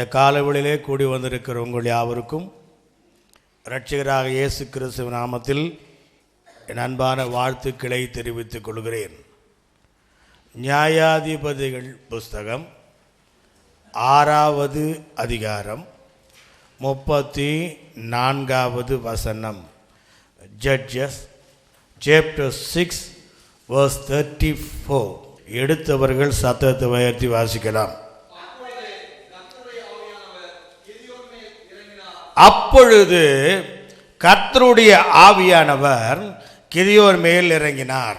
இந்த காலவெளியிலே கூடி வந்திருக்கிற உங்கள் யாவருக்கும் இரட்சகராக இயேசு கிறிஸ்துவ நாமத்தில் என் அன்பான வாழ்த்துக்களை தெரிவித்துக் கொள்கிறேன். நியாயாதிபதிகள் புஸ்தகம் ஆறாவது அதிகாரம் முப்பத்தி நான்காவது வசனம். Judges chapter six verse thirty four எடுத்தவர்கள் சத்தத்தை உயர்த்தி வாசிக்கலாம். அப்பொழுது கர்த்தருடைய ஆவியானவர் கிதியோர் மேல் இறங்கினார்.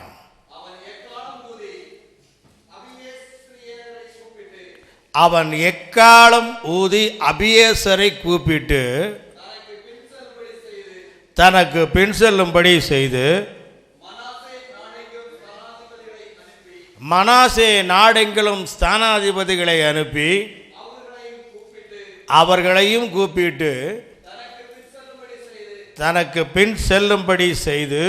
அவன் எக்காலம் ஊதி அபியேசரை கூப்பிட்டு தனக்கு பின் செல்லும்படி செய்து மனாசே நாடெங்கிலும் ஸ்தானாதிபதிகளை அனுப்பி அவர்களையும் கூப்பிட்டு தனக்கு பின் செல்லும்படி செய்து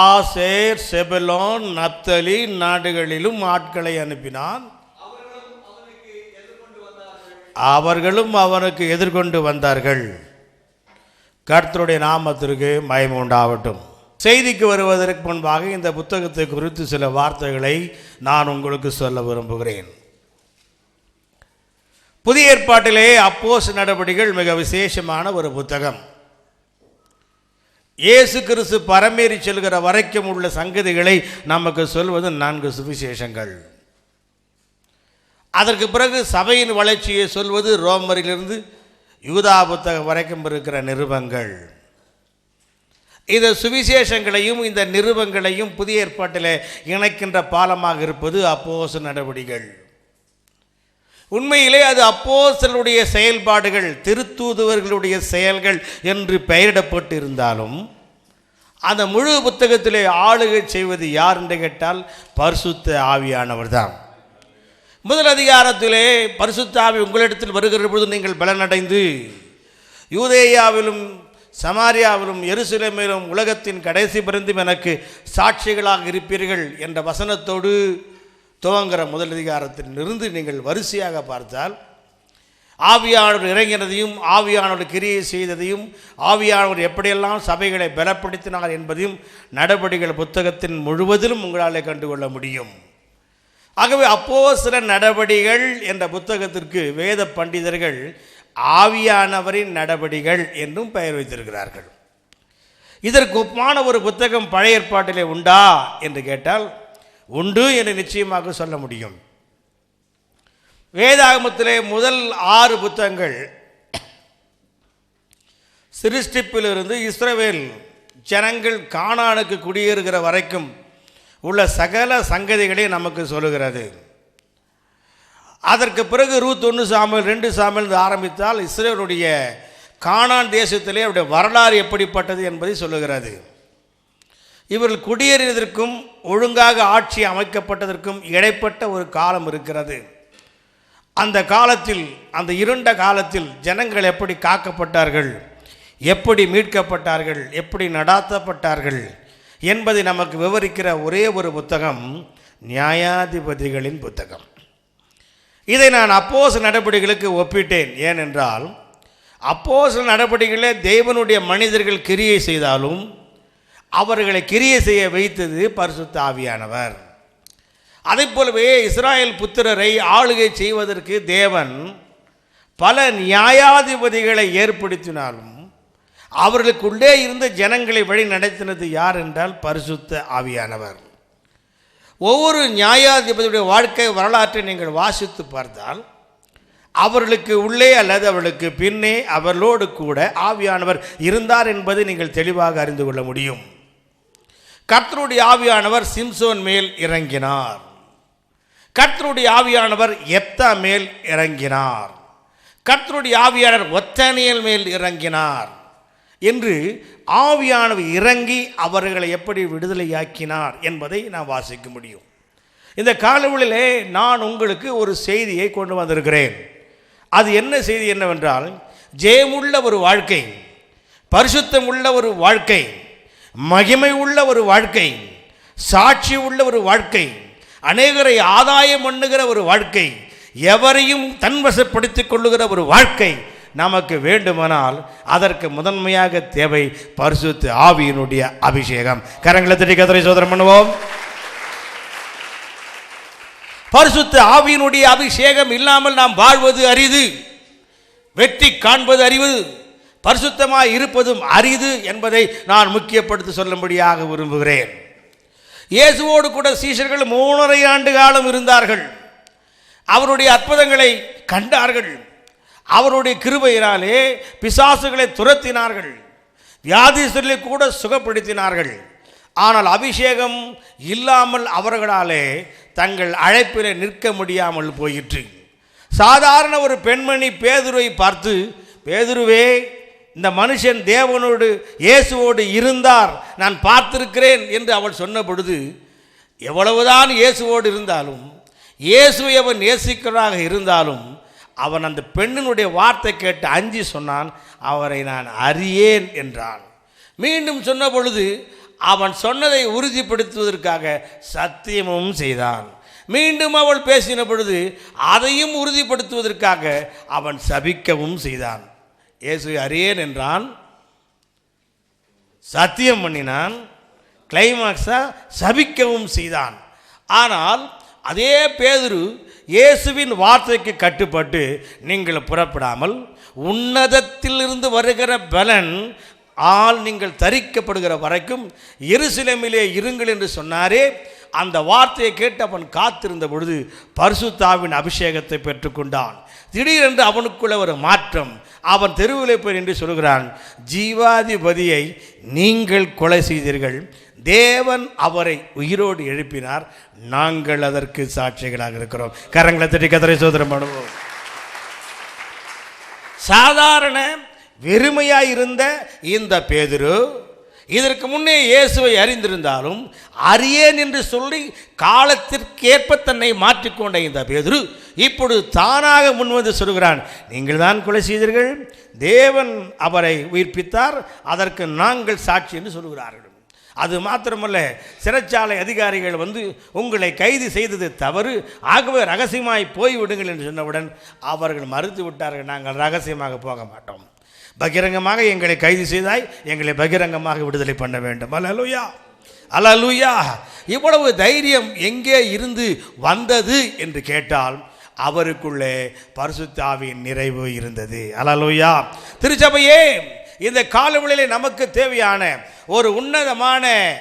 ஆசேர் செபலோன் நப்தலி நாடுகளிலும் ஆட்களை அனுப்பினான். அவர்களும் அவனுக்கு எதிர்கொண்டு வந்தார்கள். கர்த்தருடைய நாமத்திற்கு மயம் உண்டாகட்டும். செய்திக்கு வருவதற்கு முன்பாக இந்த புத்தகத்தை குறித்து சில வார்த்தைகளை நான் உங்களுக்கு சொல்ல விரும்புகிறேன். புதிய ஏற்பாட்டிலே அப்போஸ் நடவடிக்கைகள் மிக விசேஷமான ஒரு புத்தகம். இயேசு கிறிஸ்து பரமேறி செல்கிற வரைக்கும் உள்ள சங்கதிகளை நமக்கு சொல்வது நான்கு சுவிசேஷங்கள். அதற்கு பிறகு சபையின் வளர்ச்சியை சொல்வது ரோமரிலிருந்து யூதா புத்தகம் வரைக்கும் இருக்கிற நிருபங்கள். இந்த சுவிசேஷங்களையும் இந்த நிருபங்களையும் புதிய ஏற்பாட்டில் இணைக்கின்ற பாலமாக இருப்பது அப்போசு நடவடிக்கைகள் உண்மையிலே அது அப்போசலுடைய செயல்பாடுகள் திருத்தூதுவர்களுடைய செயல்கள் என்று பெயரிடப்பட்டு இருந்தாலும் அந்த முழு புத்தகத்திலே ஆளுகை செய்வது யார் என்று கேட்டால் பரிசுத்த ஆவியானவர் தான் முதல் அதிகாரத்திலே பரிசுத்த ஆவி உங்களிடத்தில் வருகிற பொழுது நீங்கள் பலனடைந்து யூதேயாவிலும் சமாரியாவிலும் எருசலேமிலும் உலகத்தின் கடைசி பிறந்தும் எனக்கு சாட்சிகளாக இருப்பீர்கள் என்ற வசனத்தோடு துவங்குற முதல் அதிகாரத்திலிருந்து நீங்கள் வரிசையாக பார்த்தால் ஆவியானவர் இறங்கினதையும் ஆவியானவர் கிரியை செய்ததையும் ஆவியானவர் எப்படியெல்லாம் சபைகளை பலப்படுத்தினார் என்பதையும் நடவடிக்கைகள் புத்தகத்தின் முழுவதிலும் உங்களால் கண்டுகொள்ள முடியும். ஆகவே அப்போ சில நடவடிகள் என்ற புத்தகத்திற்கு வேத பண்டிதர்கள் ஆவியானவரின் நடவடிகள் என்றும் பெயர் வைத்திருக்கிறார்கள். இதற்கு ஒப்பான ஒரு புத்தகம் பழைய ஏற்பாட்டிலே உண்டா என்று கேட்டால் உண்டு என்று நிச்சயமாக சொல்ல முடியும். வேதாகமத்திலே முதல் ஆறு புத்தகங்கள் சிருஷ்டிப்பிலிருந்து இஸ்ரவேல் ஜனங்கள் காணானுக்கு குடியேறுகிற வரைக்கும் உள்ள சகல சங்கதிகளை நமக்கு சொல்லுகிறது. அதற்கு பிறகு ரூத் ஒன்று சாமல் ரெண்டு சாமல் ஆரம்பித்தால் இஸ்ரேலுடைய காணான் தேசத்திலே அவருடைய வரலாறு எப்படிப்பட்டது என்பதை சொல்லுகிறது. இவர்கள் குடியேறியதற்கும் ஒழுங்காக ஆட்சி அமைக்கப்பட்டதற்கும் இடைப்பட்ட ஒரு காலம் இருக்கிறது. அந்த காலத்தில் அந்த இருண்ட காலத்தில் ஜனங்கள் எப்படி காக்கப்பட்டார்கள்? எப்படி மீட்கப்பட்டார்கள்? எப்படி நடாத்தப்பட்டார்கள்? என்பதை நமக்கு விவரிக்கிற ஒரே ஒரு புத்தகம் நியாயாதிபதிகளின் புத்தகம். இதை நான் அப்போஸ் நடவடிக்கைகளுக்கு ஒப்பிட்டேன். ஏனென்றால் அப்போஸ் நடவடிக்கைகளே தேவனுடைய மனிதர்கள் கிரியை செய்தாலும் அவர்களை கிரிய செய்ய வைத்தது பரிசுத்த ஆவியானவர். அதை போலவே இஸ்ராயல் புத்திரரை ஆளுகை செய்வதற்கு தேவன் பல நியாயாதிபதிகளை ஏற்படுத்தினாலும் அவர்களுக்குள்ளே இருந்த ஜனங்களை வழி நடத்தினது யார் என்றால் பரிசுத்த ஆவியானவர். ஒவ்வொரு நியாயாதிபதியுடைய வாழ்க்கை வரலாற்றை நீங்கள் வாசித்து பார்த்தால் அவர்களுக்கு உள்ளே அல்லது அவர்களுக்கு பின்னே அவர்களோடு கூட ஆவியானவர் இருந்தார் என்பதை நீங்கள் தெளிவாக அறிந்து கொள்ள முடியும். கர்த்தருடைய ஆவியானவர் சிம்சோன் மேல் இறங்கினார். கர்த்தருடைய ஆவியானவர் எப்தா மேல் இறங்கினார். கர்த்தருடைய ஆவியாளர் ஒத்தனியல் மேல் இறங்கினார் என்று ஆவியானவர் இறங்கி அவர்களை எப்படி விடுதலையாக்கினார் என்பதை நாம் வாசிக்க முடியும். இந்த காலவெளியிலே நான் உங்களுக்கு ஒரு செய்தியை கொண்டு வந்திருக்கிறேன். அது என்ன செய்தி என்னவென்றால் ஜெயமுள்ள ஒரு வாழ்க்கை பரிசுத்தம் உள்ள ஒரு வாழ்க்கை மகிமை உள்ள ஒரு வாழ்க்கை சாட்சி உள்ள ஒரு வாழ்க்கை அநேகரை ஆதாயம் பண்ணுகிற ஒரு வாழ்க்கை எவரையும் தன்வசப்படுத்திக் கொள்ளுகிற ஒரு வாழ்க்கை நமக்கு வேண்டுமானால் அதற்கு முதன்மையாக தேவை பரிசுத்து ஆவியினுடைய அபிஷேகம். கரங்களை திட்டி கதிரை சோதனம் பண்ணுவோம். பரிசுத்த ஆவியினுடைய அபிஷேகம் இல்லாமல் நாம் வாழ்வது அரிது வெற்றி காண்பது அறிவு பரிசுத்தமாக இருப்பதும் அரிது என்பதை நான் முக்கியப்படுத்தி சொல்லும்படியாக விரும்புகிறேன். இயேசுவோடு கூட சீஷர்கள் மூணரை ஆண்டு காலம் இருந்தார்கள். அவருடைய அற்புதங்களை கண்டார்கள். அவருடைய கிருபையினாலே பிசாசுகளை துரத்தினார்கள். வியாதிசர்களை கூட சுகப்படுத்தினார்கள். ஆனால் அபிஷேகம் இல்லாமல் அவர்களாலே தங்கள் அழைப்பில் நிற்க முடியாமல் போயிற்று. சாதாரண ஒரு பெண்மணி பேதுருவை பார்த்து பேதுருவே இந்த மனுஷன் தேவனோடு இயேசுவோடு இருந்தார். நான் பார்த்திருக்கிறேன் என்று அவள் சொன்ன பொழுது எவ்வளவுதான் இயேசுவோடு இருந்தாலும் இயேசுவை அவன் நேசிக்கிறதாக இருந்தாலும் அவன் அந்த பெண்ணினுடைய வார்த்தை கேட்டு அஞ்சி சொன்னான் அவரை நான் அறியேன் என்றான். மீண்டும் சொன்ன பொழுது அவன் சொன்னதை உறுதிப்படுத்துவதற்காக சத்தியமும் செய்தான். மீண்டும் அவள் பேசின பொழுது அதையும் உறுதிப்படுத்துவதற்காக அவன் சபிக்கவும் செய்தான். இயேசு அறியேன் என்றான். சத்தியம் பண்ணினான். கிளைமாக்ஸாக சபிக்கவும் செய்தான். ஆனால் அதே பேதுரு இயேசுவின் வார்த்தைக்கு கட்டுப்பட்டு நீங்கள் புறப்படாமல் உன்னதத்திலிருந்து வருகிற பலன் ஆள் நீங்கள் தரிக்கப்படுகிற வரைக்கும் எருசிலமிலே இருங்கள் என்று சொன்னாரே. அந்த வார்த்தையை கேட்டு அவன் காத்திருந்த பொழுது பரிசுத்தாவின் அபிஷேகத்தை பெற்றுக்கொண்டான். திடீரென்று அவனுக்குள்ள ஒரு மாற்றம் அவன் தெருவிலே போய் என்று சொல்கிறான் ஜீவாதிபதியை நீங்கள் கொலை செய்தீர்கள். தேவன் அவரை உயிரோடு எழுப்பினார். நாங்கள் அதற்கு சாட்சிகளாக இருக்கிறோம். கரங்களை தட்டி கதரை சோதரம் பண்ணுவோம். சாதாரண வெறுமையாக இருந்த இந்த பேதுரு இதற்கு முன்னே இயேசுவை அறிந்திருந்தாலும் அறியேன் என்று சொல்லி காலத்திற்கேற்ப தன்னை மாற்றிக்கொண்ட இந்த பேதுரு இப்பொழுது தானாக முன்வந்து சொல்கிறான் நீங்கள் தான் கொலை செய்தீர்கள் தேவன் அவரை உயிர்ப்பித்தார் அதற்கு நாங்கள் சாட்சி என்று சொல்கிறார்கள். அது மாத்திரமல்ல சிறைச்சாலை அதிகாரிகள் வந்து உங்களை கைது செய்தது தவறு ஆகவே ரகசியமாய் போய்விடுங்கள் என்று சொன்னவுடன் அவர்கள் மறுத்து விட்டார்கள் நாங்கள் ரகசியமாக போக மாட்டோம். பகிரங்கமாக எங்களை கைது செய்தாய் எங்களை பகிரங்கமாக விடுதலை பண்ண வேண்டும். அல்லலுயா. அல்லலுயா. இவ்வளவு தைரியம் எங்கே இருந்து வந்தது என்று கேட்டால் அவருக்குள்ளே பரிசுத்தாவின் நிறைவு இருந்தது. அலலுயா திருச்சபையே இந்த காலவெளியில் நமக்கு தேவையான ஒரு உன்னதமான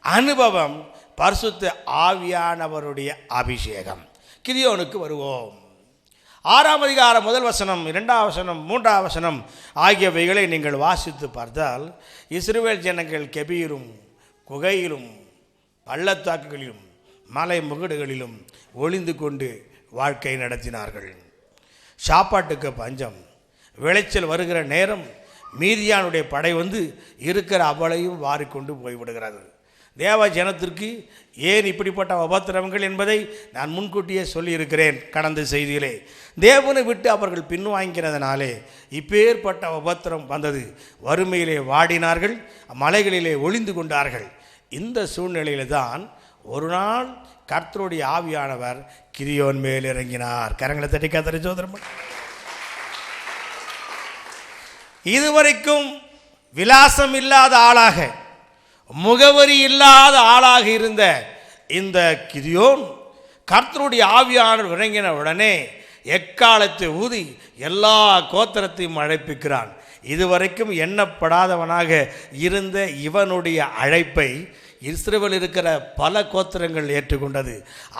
அனுபவம் பரிசுத்த ஆவியானவருடைய அபிஷேகம். கிரியோனுக்கு வருவோம். ஆறாம் அதிகாரம் முதல் வசனம் இரண்டாம் வசனம் மூன்றாம் வசனம் ஆகியவைகளை நீங்கள் வாசித்து பார்த்தால் இஸ்ரேல் ஜனங்கள் கெபீரும் குகையிலும் பள்ளத்தாக்குகளிலும் மலை முகடுகளிலும் ஒளிந்து கொண்டு வாழ்க்கை நடத்தினார்கள். சாப்பாட்டுக்கு பஞ்சம் விளைச்சல் வருகிற நேரம் மீதியானுடைய படை வந்து இருக்கிற அவளையும் வாரிக்கொண்டு போய்விடுகிறது. தேவ ஜனத்திற்கு ஏன் இப்படிப்பட்ட உபத்திரவங்கள் என்பதை நான் முன்கூட்டியே சொல்லியிருக்கிறேன் கடந்த செய்தியிலே. தேவனை விட்டு அவர்கள் பின்வாங்கினதனாலே இப்பேற்பட்ட உபத்திரம் வந்தது. வறுமையிலே வாடினார்கள் மலைகளிலே ஒளிந்து கொண்டார்கள். இந்த சூழ்நிலையில் தான் ஒரு நாள் கர்த்தருடைய ஆவியானவர் கிரியோன் மேல் இறங்கினார். கரங்களை தட்டி கத்தரை சோதரம் இதுவரைக்கும் விலாசம் இல்லாத ஆளாக முகவரி இல்லாத ஆளாக இருந்த இந்த கிரியோன் கர்த்தருடைய ஆவியானவர் விளங்கின உடனே எக்காலத்தை ஊதி எல்லா கோத்திரத்தையும் அழைப்பிக்கிறான். இதுவரைக்கும் எண்ணப்படாதவனாக இருந்த இவனுடைய அழைப்பை இஸ்ரேவில் இருக்கிற பல கோத்திரங்கள் ஏற்றுக்கொண்டது.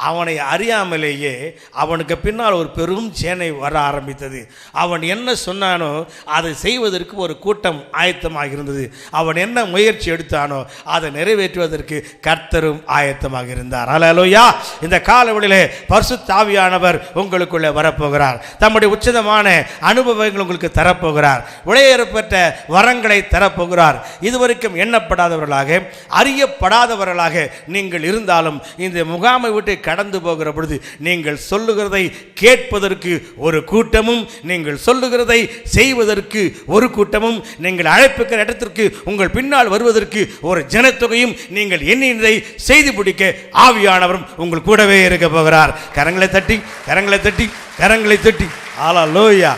அவனை அறியாமலேயே அவனுக்கு பின்னால் ஒரு பெரும் சேனை வர ஆரம்பித்தது. அவன் என்ன சொன்னானோ அதை செய்வதற்கு ஒரு கூட்டம் ஆயத்தமாக இருந்தது. அவன் என்ன முயற்சி எடுத்தானோ அதை நிறைவேற்றுவதற்கு கர்த்தரும் ஆயத்தமாக இருந்தார். அலலோயா இந்த காலவெளியிலே பரிசு தாவியானவர் உங்களுக்குள்ளே வரப்போகிறார். தம்முடைய உச்சிதமான அனுபவங்கள் உங்களுக்கு தரப்போகிறார். உடையேறப்பட்ட வரங்களை தரப்போகிறார். இதுவரைக்கும் எண்ணப்படாதவர்களாக அறியப்பட படாதவர்களாக நீங்கள் இருந்தாலும் இந்த முகாமை விட்டு கடந்து போகிற பொழுது நீங்கள் சொல்லுகிறதை கேட்பதற்கு ஒரு கூட்டமும் நீங்கள் சொல்லுகிறதை செய்வதற்கு ஒரு கூட்டமும் நீங்கள் அழைப்புக்கிற இடத்திற்கு உங்கள் பின்னால் வருவதற்கு ஒரு ஜனத்தொகையும் நீங்கள் எண்ணினதை செய்து பிடிக்க ஆவியானவரும் உங்கள் கூடவே இருக்க போகிறார். கரங்களை தட்டி கரங்களை தட்டி கரங்களை தட்டி. ஆலா லூயா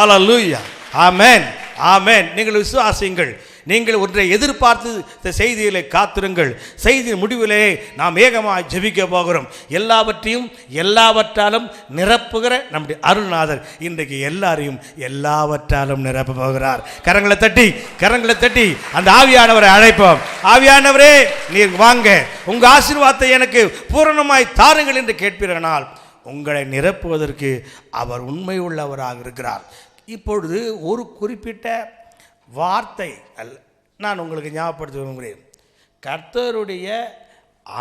ஆலா லூயா ஆமேன் ஆமேன் நீங்கள் விசுவாசியுங்கள். நீங்கள் ஒன்றை எதிர்பார்த்து இந்த செய்திகளை காத்திருங்கள். செய்தியின் முடிவிலே நாம் ஏகமாக ஜெபிக்க போகிறோம். எல்லாவற்றையும் எல்லாவற்றாலும் நிரப்புகிற நம்முடைய அருள்நாதர் இன்றைக்கு எல்லாரையும் எல்லாவற்றாலும் நிரப்ப போகிறார். கரங்களை தட்டி கரங்களை தட்டி அந்த ஆவியானவரை அழைப்போம். ஆவியானவரே நீர் வாங்க. உங்கள் ஆசீர்வாதத்தை எனக்கு பூரணமாய் தாருங்கள் என்று கேட்பீர்களானால் உங்களை நிரப்புவதற்கு அவர் உண்மை உள்ளவராக இருக்கிறார். இப்பொழுது ஒரு குறிப்பிட்ட வார்த்தை அல்ல. நான் உங்களுக்கு ஞாபகப்படுத்த விரும்புகிறேன். கர்த்தருடைய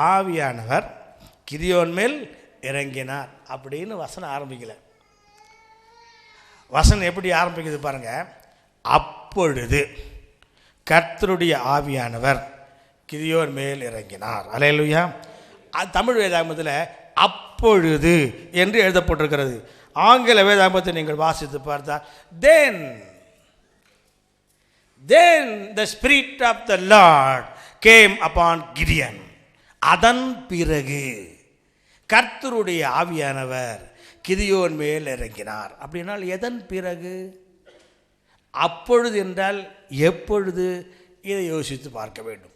ஆவியானவர் கிரியோன் மேல் இறங்கினார் அப்படின்னு வசனம் ஆரம்பிக்கல. வசனம் எப்படி ஆரம்பிக்குது பாருங்க. அப்பொழுது கர்த்தருடைய ஆவியானவர் கிரியோன் மேல் இறங்கினார். அலையலுயா தமிழ் வேதாகமத்தில் அப்பொழுது என்று எழுதப்பட்டிருக்கிறது. ஆங்கில வேதாகமத்தை நீங்கள் வாசித்து பார்த்தால் then then the spirit of the lord came upon கிரியன் அதன் பிறகு கர்த்தருடைய ஆவியானவர் கிரியோன் மேல் இறங்கினார். அப்படின்னால் எதன் பிறகு? அப்பொழுது என்றால் எப்பொழுது? இதை யோசித்து பார்க்க வேண்டும்.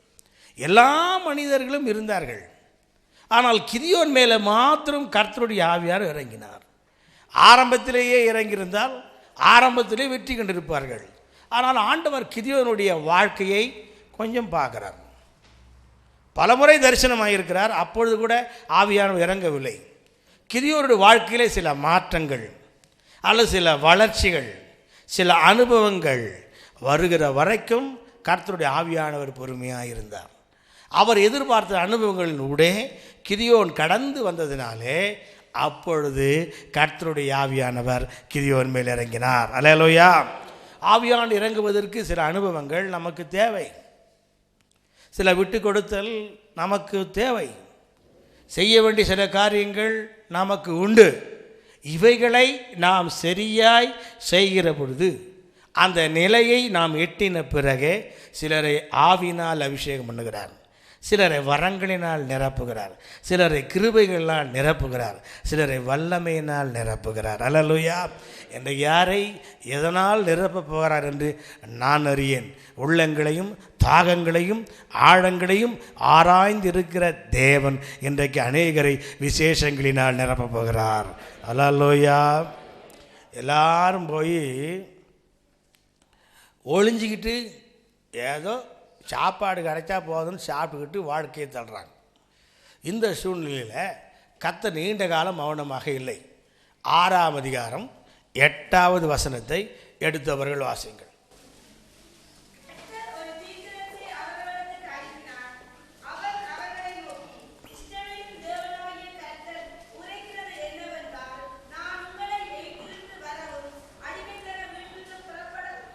எல்லா மனிதர்களும் இருந்தார்கள். ஆனால் கிரியோன் மேலே மாத்திரம் கர்த்தருடைய ஆவியார் இறங்கினார். ஆரம்பத்திலேயே இறங்கியிருந்தால் ஆரம்பத்திலே வெற்றி கண்டிருப்பார்கள். ஆனால் ஆண்டவர் கிதியோனுடைய வாழ்க்கையை கொஞ்சம் பார்க்குறார். பலமுறை தரிசனமாயிருக்கிறார் அப்பொழுது கூட ஆவியானவர் இறங்கவில்லை. கிதியோருடைய வாழ்க்கையிலே சில மாற்றங்கள் அல்லது சில வளர்ச்சிகள் சில அனுபவங்கள் வருகிற வரைக்கும் கர்த்தருடைய ஆவியானவர் பொறுமையாக இருந்தார் அவர் எதிர்பார்த்த அனுபவங்களின் ஊடே கிரியோன் கடந்து வந்ததினாலே அப்பொழுது கர்த்தருடைய ஆவியானவர் கிரியோன் மேல் இறங்கினார். அலையலோயா ஆவியான் இறங்குவதற்கு சில அனுபவங்கள் நமக்கு தேவை. சில விட்டு கொடுத்தல் நமக்கு தேவை. செய்ய வேண்டிய சில காரியங்கள் நமக்கு உண்டு. இவைகளை நாம் சரியாய் செய்கிற பொழுது அந்த நிலையை நாம் எட்டின பிறகே சிலரை ஆவினால் அபிஷேகம் பண்ணுகிறார். சிலரை வரங்களினால் நிரப்புகிறார். சிலரை கிருபைகளால் நிரப்புகிறார். சிலரை வல்லமையினால் நிரப்புகிறார். அலலுயா என்ற யாரை எதனால் நிரப்பப் போகிறார் என்று நான் அறியேன். உள்ளங்களையும் தாகங்களையும் ஆழங்களையும் ஆராய்ந்து இருக்கிற தேவன் இன்றைக்கு அநேகரை விசேஷங்களினால் நிரப்பப் போகிறார். அல்லலோயா. எல்லாரும் போய் ஒழிஞ்சிக்கிட்டு ஏதோ சாப்பாடு கிடைச்சா போதும்னு சாப்பிட்டுக்கிட்டு வாழ்க்கையை தள்ளுறாங்க. இந்த சூழ்நிலையில் கத்த நீண்ட காலம் மௌனமாக இல்லை. ஆறாம் அதிகாரம் எட்டாவது வசனத்தை எடுத்தவர்கள் வாசிங்கள் ஒரு தீர்க்கதரிசி அவர்களுக்கு அனுப்பினார். அவர் அவர்களை நோக்கி, இஸ்ரவேலின் தேவனாகிய கர்த்தர் உரைக்கிறது என்னவென்றால், நான் உங்களை எகிப்திலிருந்து வரவும், அடிமைத்தன வீட்டிலிருந்து புறப்பட-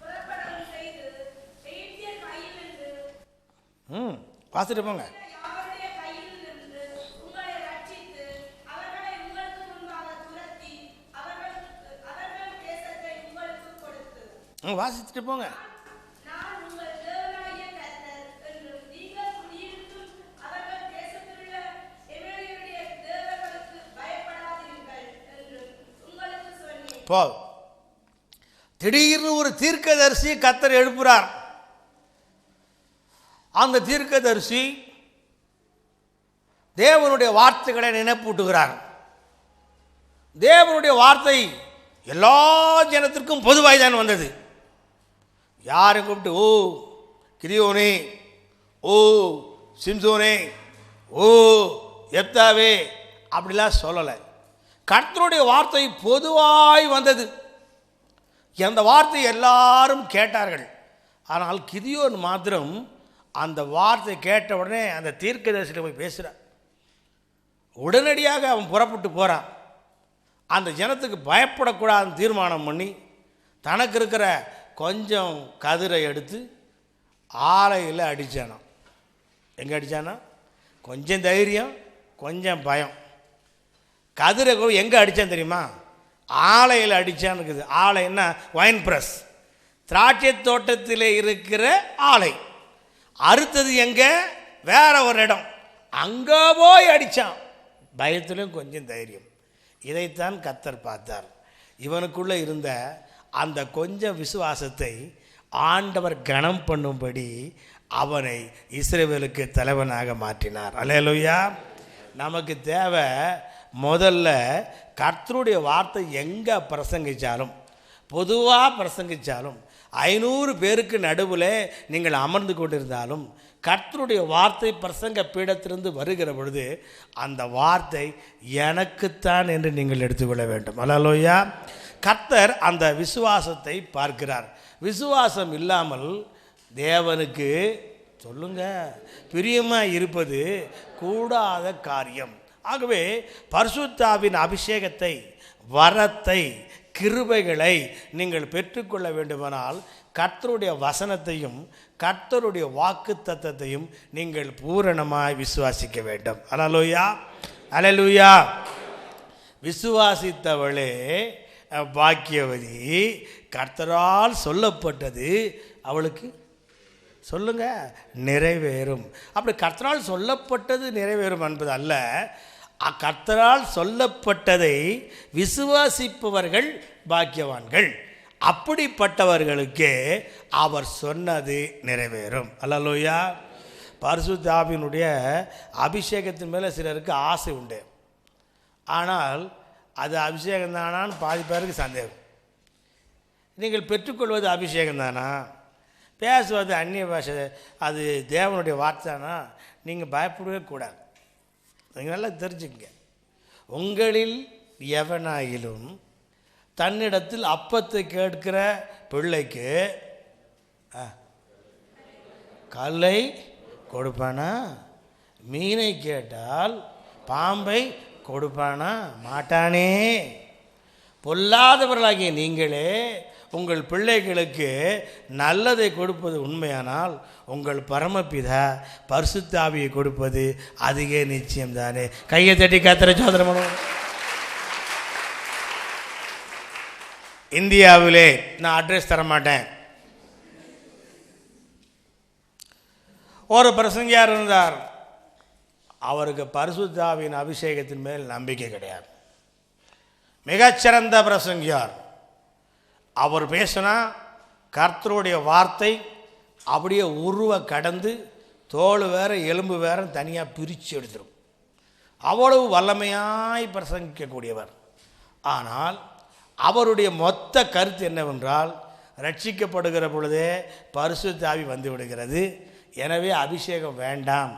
புறப்படவும் செய்து, எகிப்தியர் கையிலிருந்து, ம் வாசிட்டு போங்க யாவருடைய கையிலிருந்து உங்களை ரட்சித்து, அவர்களை உங்களுக்கு முன்பாக துரத்தி, அவர்களுக்கு- அவர்கள் தேசத்தை உங்களுக்கு கொடுத்து ம் வாசிச்சுட்டு போங்க நான் உங்கள் தேவனாகிய கர்த்தர் என்றும் நீங்கள் குடியிருக்கும் அவர்கள் தேசத்திலுள்ள எமோரியருடைய தேவர்களுக்கு பயப்படாதீர்கள் என்றும் உங்களுக்கு சொன்னேன். போ திடீர்னு ஒரு தீர்க்கதரிசி கத்தர் எழுப்புறார். அந்த தீர்க்கதரிசி தேவனுடைய வார்த்தைகளை நினைப்பூட்டுகிறார். தேவனுடைய வார்த்தை எல்லா ஜனத்திற்கும் பொதுவாய் தான் வந்தது. யாரை கூப்பிட்டு ஓ கிரியோனே ஓ சிம்சோனே ஓ எப்தாவே? அப்படிலாம் சொல்லலை. கர்த்தருடைய வார்த்தை பொதுவாய் வந்தது. அந்த வார்த்தை எல்லாரும் கேட்டார்கள். ஆனால் கிதியோன் மாத்திரம் அந்த வார்த்தை கேட்ட உடனே அந்த தீர்க்கதரிசியில் போய் பேசுகிறான் உடனடியாக அவன் புறப்பட்டு போகிறான் அந்த ஜனத்துக்கு பயப்படக்கூடாதுன்னு தீர்மானம் பண்ணி தனக்கு இருக்கிற கொஞ்சம் கதிரை எடுத்து ஆலையில் அடித்தானான் எங்கே அடித்தானா கொஞ்சம் தைரியம் கொஞ்சம் பயம். கதிரை எங்கே அடித்தான் தெரியுமா? ஆலையில் அடித்தான்னு இருக்குது. ஆலைன்னா ஒயின் ப்ரெஸ் திராட்சை தோட்டத்தில் இருக்கிற ஆலை. அறுத்தது எங்கே? வேற ஒரு இடம். அங்கே போய் அடித்தான் பயத்திலும் கொஞ்சம் தைரியம். இதைத்தான் கத்தர் பார்த்தார். இவனுக்குள்ளே இருந்த அந்த கொஞ்சம் விசுவாசத்தை ஆண்டவர் கணம் பண்ணும்படி அவனை இஸ்ரேவேலுக்கு தலைவனாக மாற்றினார். அல்லேலூயா. நமக்கு தேவை முதல்ல கர்த்தருடைய வார்த்தை எங்கே பிரசங்கிச்சாலும் பொதுவாக பிரசங்கித்தாலும் ஐநூறு பேருக்கு நடுவில் நீங்கள் அமர்ந்து கொண்டிருந்தாலும் கர்த்தருடைய வார்த்தை பிரசங்க பீடத்திலிருந்து வருகிற பொழுது அந்த வார்த்தை எனக்குத்தான் என்று நீங்கள் எடுத்துக்கொள்ள வேண்டும். அலலோயா கர்த்தர் அந்த விசுவாசத்தை பார்க்கிறார். விசுவாசம் இல்லாமல் தேவனுக்கு சொல்லுங்க பிரியமாக இருப்பது கூடாத காரியம். ஆகவே பர்சுத்தாவின் அபிஷேகத்தை வரத்தை கிருபைகளை நீங்கள் பெற்றுக்கொள்ள வேண்டுமானால் கர்த்தருடைய வசனத்தையும் கர்த்தருடைய வாக்கு தத்தத்தையும் நீங்கள் பூரணமாய் விசுவாசிக்க வேண்டும். அலலூயா அலலூயா விசுவாசித்தவளே பாக்கியவதி கர்த்தரால் சொல்லப்பட்டது அவளுக்கு சொல்லுங்க நிறைவேறும். அப்படி கர்த்தரால் சொல்லப்பட்டது நிறைவேறும் என்பது அல்ல கர்த்தரால் சொல்லப்பட்டதை விசுவாசிப்பவர்கள் பாக்கியவான்கள். அப்படிப்பட்டவர்களுக்கே அவர் சொன்னது நிறைவேறும். அல்லலோயா. பரிசுத்தாவினுடைய அபிஷேகத்தின் மேலே சிலருக்கு ஆசை உண்டு. ஆனால் அது அபிஷேகம் தானான்னு பாதி பேருக்கு சந்தேகம். நீங்கள் பெற்றுக்கொள்வது அபிஷேகம் தானா பேசுவது அந்நிய பாஷை அது தேவனுடைய வார்த்தைனா நீங்கள் பயப்படவே கூடாது. நீங்கள் நல்லா தெரிஞ்சுங்க உங்களில் எவனாயிலும் தன்னிடத்தில் அப்பத்தை கேட்கிற பிள்ளைக்கு ஆ, கல்லை கொடுப்பானா? மீனை கேட்டால் பாம்பை கொடுப்பானா? மாட்டானே. பொல்லாதவர்களாகிய நீங்களே உங்கள் பிள்ளைகளுக்கு நல்லதை கொடுப்பது உண்மையானால் உங்கள் பரமபிதா பரிசுத்தாவியை கொடுப்பது அதிக நிச்சயம்தானே. கையை தட்டி காத்திர சோதனை இந்தியாவிலே நான் அட்ரஸ் தர மாட்டேன் ஒரு பிரசங்கியார் இருந்தார்? அவருக்கு பரிசுத்தாவின் அபிஷேகத்தின் மேல் நம்பிக்கை கிடையாது. மிகச்சிறந்த பிரசங்கியார் அவர் பேசினா கர்த்தருடைய வார்த்தை அப்படியே உருவ கடந்து தோல் வேற எலும்பு வேற தனியாக பிரித்து எடுத்துடும் அவ்வளவு வல்லமையாய் பிரசங்கிக்கக்கூடியவர். ஆனால் அவருடைய மொத்த கருத்து என்னவென்றால் ரட்சிக்கப்படுகிற பொழுதே பரிசுத்தாவி வந்து விடுகிறது. எனவே அபிஷேகம் வேண்டாம்.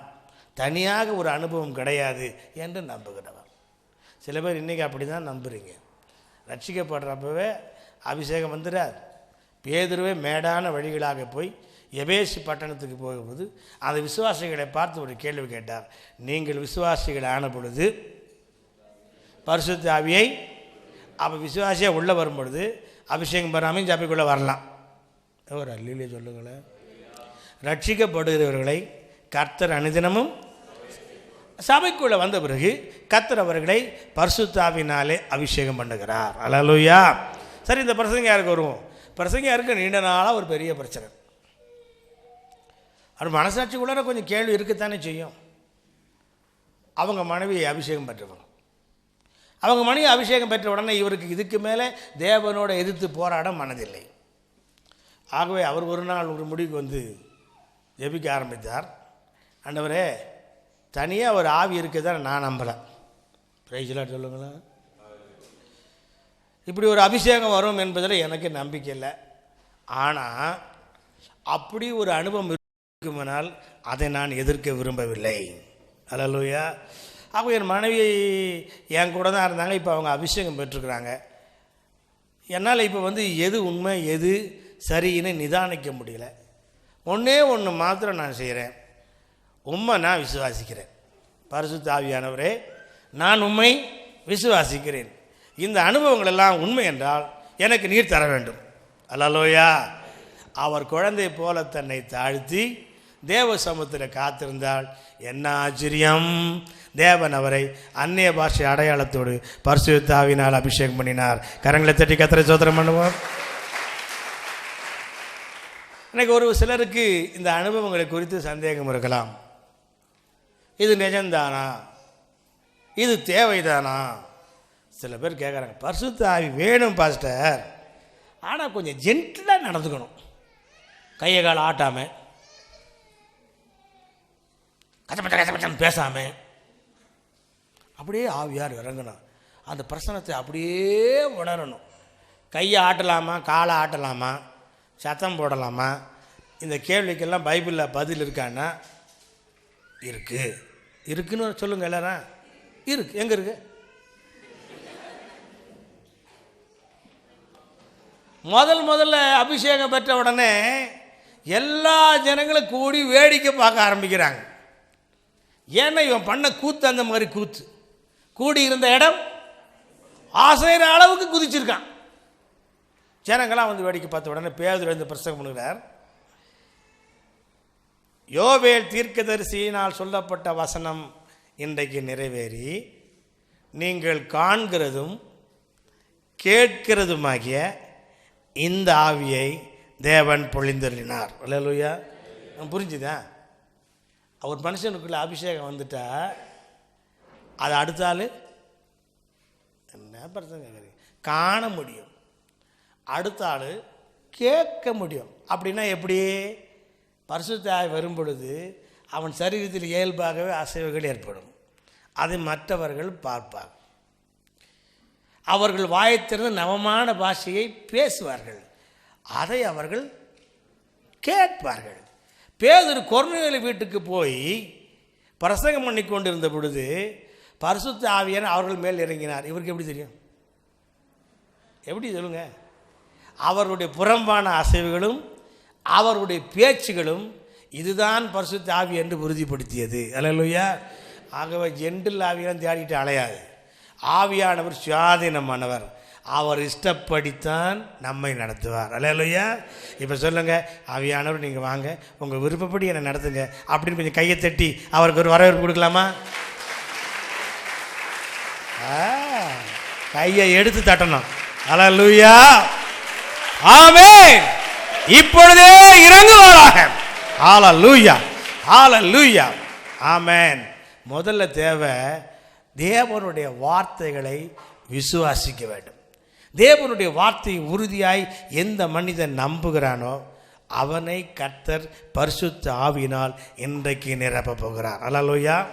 தனியாக ஒரு அனுபவம் கிடையாது என்று நம்புகிறவர். சில பேர் இன்றைக்கி அப்படி தான் நம்புகிறீங்க ரட்சிக்கப்படுறப்பவே அபிஷேகம் வந்துடாது பேதுருவே மேடான வழிகளாக போய் எபேசி பட்டணத்துக்கு போகும்போது அந்த விசுவாசிகளை பார்த்து ஒரு கேள்வி கேட்டார். நீங்கள் விசுவாசிகள் ஆன பொழுது பரிசுத்த ஆவியை அப்போ விசுவாசியாக உள்ளே வரும் பொழுது அபிஷேகம் பெறாமல் ஜாப்பிக்குள்ளே வரலாம். ஒரு அல்லிலே சொல்லுங்களேன் ரட்சிக்கப்படுகிறவர்களை கர்த்தர் அனுதினமும் சபைக்குள்ளே வந்த பிறகு கர்த்தர் அவர்களை பரிசுத்தாவினாலே அபிஷேகம் பண்ணுகிறார். அலலுயா. சரி இந்த பிரசங்க யாருக்கு வருவோம் பிரசங்க யாருக்கு? நீண்ட நாளாக ஒரு பெரிய பிரச்சனை. அவர் மனசாட்சிக்குள்ளார கொஞ்சம் கேள்வி இருக்கத்தானே செய்யும். அவங்க மனைவி அபிஷேகம் பெற்றவங்க. அவங்க மனைவி அபிஷேகம் பெற்ற உடனே இவருக்கு இதுக்கு மேலே தேவனோட எதிர்த்து போராட மனதில்லை. ஆகவே அவர் ஒரு நாள் ஒரு முடிவுக்கு வந்து ஜெபிக்க ஆரம்பித்தார். ஆண்டவரே தனியாக ஒரு ஆவி இருக்குதான் நான் நம்புகிறேன் பிரைஸ்லாம் சொல்லுங்களேன். இப்படி ஒரு அபிஷேகம் வரும் என்பதில் எனக்கு நம்பிக்கை இல்லை. ஆனால் அப்படி ஒரு அனுபவம் இருக்குமானால் அதை நான் எதிர்க்க விரும்பவில்லை. அலலூயா அப்போ என் மனைவி என் கூட தான் இருந்தாங்க இப்போ அவங்க அபிஷேகம் பெற்றுக்கிறாங்க. என்னால் இப்போ வந்து எது உண்மை எது சரின்னு நிதானிக்க முடியல. ஒன்றே ஒன்று மாத்திரம் நான் செய்கிறேன். உண்மை நான் விசுவாசிக்கிறேன். பரிசுத்த ஆவியானவரே நான் உண்மை விசுவாசிக்கிறேன். இந்த அனுபவங்கள் எல்லாம் உண்மை என்றால் எனக்கு நீர் தர வேண்டும். அல்லலோயா. அவர் குழந்தை போல தன்னை தாழ்த்தி தேவ சமூகத்தில் காத்திருந்தால் என்ன ஆச்சரியம். தேவன் அவரை அந்நிய பாஷை அடையாளத்தோடு பரிசுத்தாவினால் அபிஷேகம் பண்ணினார். கரங்களை தட்டி கத்திரை சோதனம் பண்ணுவோம். இன்னைக்கு ஒரு சிலருக்கு இந்த அனுபவங்களை குறித்து சந்தேகம் இருக்கலாம். இது நிஜம்தானா? இது தேவைதானா? சில பேர் கேட்குறாங்க பரிசுத்த ஆவி வேணும் பாஸ்டர் ஆனால் கொஞ்சம் ஜென்டிலாக நடந்துக்கணும். கையை கால ஆட்டாமல் கச்சப்பட்ட கச்சப்பட்டம் பேசாமல் அப்படியே ஆவியார் இறங்கணும் அந்த பிரசனத்தை அப்படியே உணரணும். கையை ஆட்டலாமா காலை ஆட்டலாமா சத்தம் போடலாமா? இந்த கேள்விக்கெல்லாம் பைபிளில் பதில் இருக்கான்னா இருக்குது இருக்குன்னு சொல்லுங்கள் எல்லாரும். இருக்குது எங்கே இருக்குது முதல் முதல்ல அபிஷேகம் பெற்ற உடனே எல்லா ஜனங்களும் கூடி வேடிக்கை பார்க்க ஆரம்பிக்கிறாங்க. ஏன்னா இவன் பண்ண கூத்து அந்த மாதிரி கூத்து. கூடி இருந்த இடம் ஆசைகிற அளவுக்கு குதிச்சிருக்கான். ஜனங்களாம் வந்து வேடிக்கை பார்த்த உடனே பேதர் எழுந்து பிரசங்கம் பண்ணுகிறார். யோவேல் தீர்க்கதரிசியினால் சொல்லப்பட்ட வசனம் இன்றைக்கு நிறைவேறி நீங்கள் காண்கிறதும் கேட்கிறதுமாகிய இந்த ஆவியை தேவன் பொழிந்தருளினார். அல்லேலூயா. புரிஞ்சுதா? அவர் மனுஷனுக்குள்ள அபிஷேகம் வந்துட்டா அது அடுத்தால் என்ன பிரச்சனை கேட்குறீங்க காண முடியும். அடுத்த ஆள் கேட்க முடியும். அப்படின்னா எப்படி? பரிசுத்தாய் வரும் பொழுது அவன் சரீரத்தில் இயல்பாகவே அசைவுகள் ஏற்படும். அதை மற்றவர்கள் பார்ப்பார் அவர்கள் வாயத்திறந்து நவமான பாஷையை பேசுவார்கள். அதை அவர்கள் கேட்பார்கள். பேதர் கொர்நேலி வீட்டுக்கு போய் பிரசங்கம் பண்ணி கொண்டிருந்த பொழுது பரிசுத்த ஆவியான அவர்கள் மேல் இறங்கினார். இவருக்கு எப்படி தெரியும்? எப்படி சொல்லுங்க? அவருடைய புறம்பான அசைவுகளும் அவருடைய பேச்சுகளும் இதுதான் பரிசுத்த ஆவி என்று உறுதிப்படுத்தியது. அல்லையா ஆகவே ஜெண்டில் ஆவியெல்லாம் தேடிட்டு அலையாது. ஆவியானவர் சுயாதீனமானவர். அவர் இஷ்டப்படித்தான் நம்மை நடத்துவார். அல்லையா இப்போ சொல்லுங்கள் ஆவியானவர் நீங்கள் வாங்க உங்கள் விருப்பப்படி என்னை நடத்துங்க அப்படின்னு கொஞ்சம் கையை தட்டி அவருக்கு ஒரு வரவேற்பு கொடுக்கலாமா? ஆ, கையை எடுத்து தட்டணும். அலலுயா ஆமே இப்பொழுதே இறங்குவாராக. ஆல லூயா ஆமேன். முதல்ல தேவை தேவனுடைய வார்த்தைகளை விசுவாசிக்க வேண்டும். தேவனுடைய வார்த்தையை உறுதியாய் எந்த மனிதன் நம்புகிறானோ அவனை கர்த்தர் பரிசுத்த ஆவினால் இன்றைக்கு நிரப்பப் போகிறார். அலலோயா